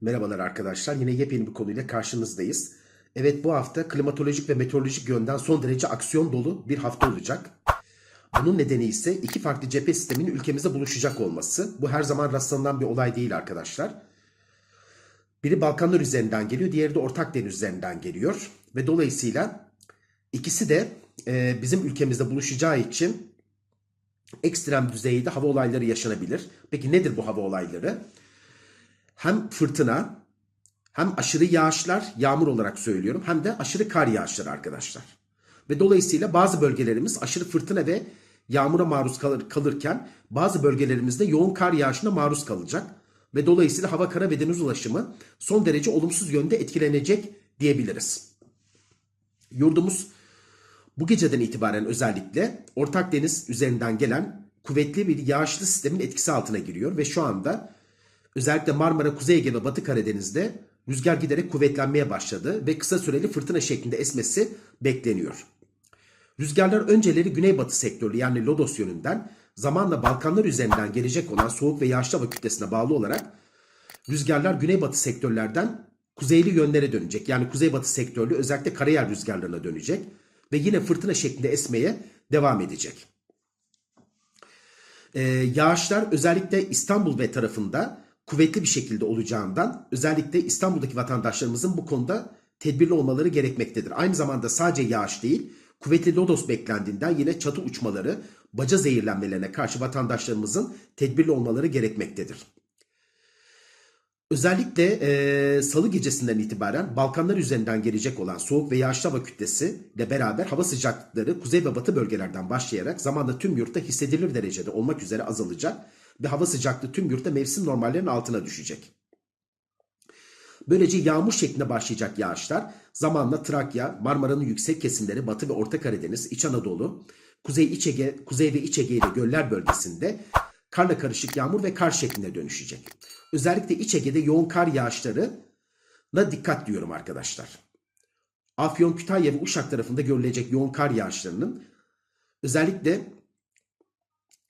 Merhabalar arkadaşlar. Yine yepyeni bir konuyla karşınızdayız. Evet bu hafta klimatolojik ve meteorolojik yönden son derece aksiyon dolu bir hafta olacak. Bunun nedeni ise iki farklı cephe sisteminin ülkemizde buluşacak olması. Bu her zaman rastlanılan bir olay değil arkadaşlar. Biri Balkanlar üzerinden geliyor, diğeri de Ortak Deniz üzerinden geliyor. Ve dolayısıyla ikisi de e, bizim ülkemizde buluşacağı için ekstrem düzeyde hava olayları yaşanabilir. Peki nedir bu hava olayları? Hem fırtına, hem aşırı yağışlar, yağmur olarak söylüyorum, hem de aşırı kar yağışları arkadaşlar. Ve dolayısıyla bazı bölgelerimiz aşırı fırtına ve yağmura maruz kalır, kalırken bazı bölgelerimizde yoğun kar yağışına maruz kalacak. Ve dolayısıyla hava kara ve deniz ulaşımı son derece olumsuz yönde etkilenecek diyebiliriz. Yurdumuz bu geceden itibaren özellikle Ortak Deniz üzerinden gelen kuvvetli bir yağışlı sistemin etkisi altına giriyor ve şu anda özellikle Marmara, Kuzey Ege ve Batı Karadeniz'de rüzgar giderek kuvvetlenmeye başladı ve kısa süreli fırtına şeklinde esmesi bekleniyor. Rüzgarlar önceleri güneybatı sektörlü yani Lodos yönünden zamanla Balkanlar üzerinden gelecek olan soğuk ve yağışlı hava kütlesine bağlı olarak rüzgarlar güneybatı sektörlerden kuzeyli yönlere dönecek. Yani kuzeybatı sektörlü özellikle karayel rüzgarlarına dönecek ve yine fırtına şeklinde esmeye devam edecek. Ee, yağışlar özellikle İstanbul ve tarafında kuvvetli bir şekilde olacağından özellikle İstanbul'daki vatandaşlarımızın bu konuda tedbirli olmaları gerekmektedir. Aynı zamanda sadece yağış değil, kuvvetli lodos beklendiğinden yine çatı uçmaları, baca zehirlenmelerine karşı vatandaşlarımızın tedbirli olmaları gerekmektedir. Özellikle e, salı gecesinden itibaren Balkanlar üzerinden gelecek olan soğuk ve yağışlı hava kütlesi ile beraber hava sıcaklıkları kuzey ve batı bölgelerden başlayarak zamanla tüm yurtta hissedilir derecede olmak üzere azalacak ve hava sıcaklığı tüm yurtta mevsim normallerinin altına düşecek. Böylece yağmur şeklinde başlayacak yağışlar zamanla Trakya, Marmara'nın yüksek kesimleri, Batı ve Orta Karadeniz, İç Anadolu, Kuzey İç Ege, Kuzey ve İç Ege ile göller bölgesinde karla karışık yağmur ve kar şeklinde dönüşecek. Özellikle İç Ege'de yoğun kar yağışlarına dikkat diyorum arkadaşlar. Afyon, Kütahya ve Uşak tarafında görülecek yoğun kar yağışlarının özellikle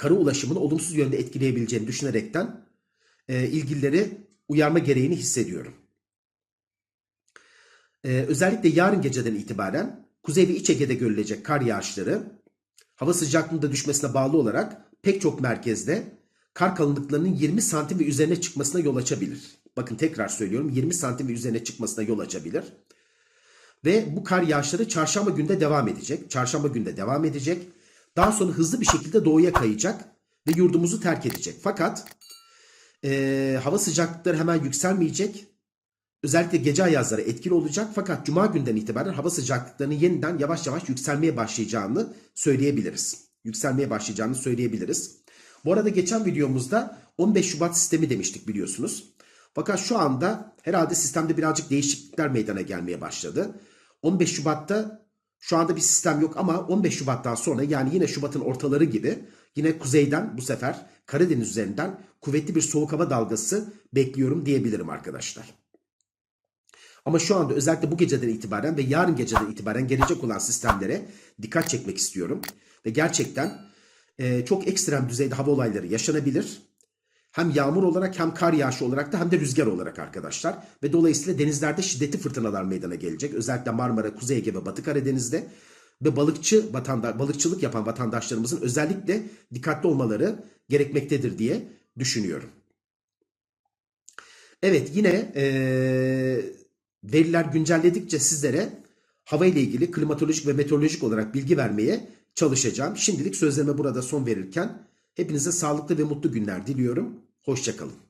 kara ulaşımını olumsuz yönde etkileyebileceğini düşünerekten e, ilgilileri uyarma gereğini hissediyorum. E, özellikle yarın geceden itibaren Kuzey ve İç Ege'de görülecek kar yağışları hava sıcaklığında düşmesine bağlı olarak pek çok merkezde kar kalınlıklarının 20 santim ve üzerine çıkmasına yol açabilir. Bakın tekrar söylüyorum 20 santim ve üzerine çıkmasına yol açabilir. Ve bu kar yağışları çarşamba günde devam edecek. Çarşamba günde devam edecek. Daha sonra hızlı bir şekilde doğuya kayacak ve yurdumuzu terk edecek. Fakat e, hava sıcaklıkları hemen yükselmeyecek. Özellikle gece ayazları etkili olacak. Fakat cuma günden itibaren hava sıcaklıklarının yeniden yavaş yavaş yükselmeye başlayacağını söyleyebiliriz. Yükselmeye başlayacağını söyleyebiliriz. Bu arada geçen videomuzda 15 Şubat sistemi demiştik biliyorsunuz. Fakat şu anda herhalde sistemde birazcık değişiklikler meydana gelmeye başladı. 15 Şubat'ta şu anda bir sistem yok ama 15 Şubat'tan sonra yani yine Şubat'ın ortaları gibi yine kuzeyden bu sefer Karadeniz üzerinden kuvvetli bir soğuk hava dalgası bekliyorum diyebilirim arkadaşlar. Ama şu anda özellikle bu geceden itibaren ve yarın geceden itibaren gelecek olan sistemlere dikkat çekmek istiyorum. Ve gerçekten e, çok ekstrem düzeyde hava olayları yaşanabilir. Hem yağmur olarak hem kar yağışı olarak da hem de rüzgar olarak arkadaşlar. Ve dolayısıyla denizlerde şiddetli fırtınalar meydana gelecek. Özellikle Marmara, Kuzey Ege ve Batı Karadeniz'de. Ve balıkçı vatandaş, balıkçılık yapan vatandaşlarımızın özellikle dikkatli olmaları gerekmektedir diye düşünüyorum. Evet yine e, veriler güncelledikçe sizlere hava ile ilgili klimatolojik ve meteorolojik olarak bilgi vermeye çalışacağım. Şimdilik sözlerime burada son verirken hepinize sağlıklı ve mutlu günler diliyorum. Hoşçakalın.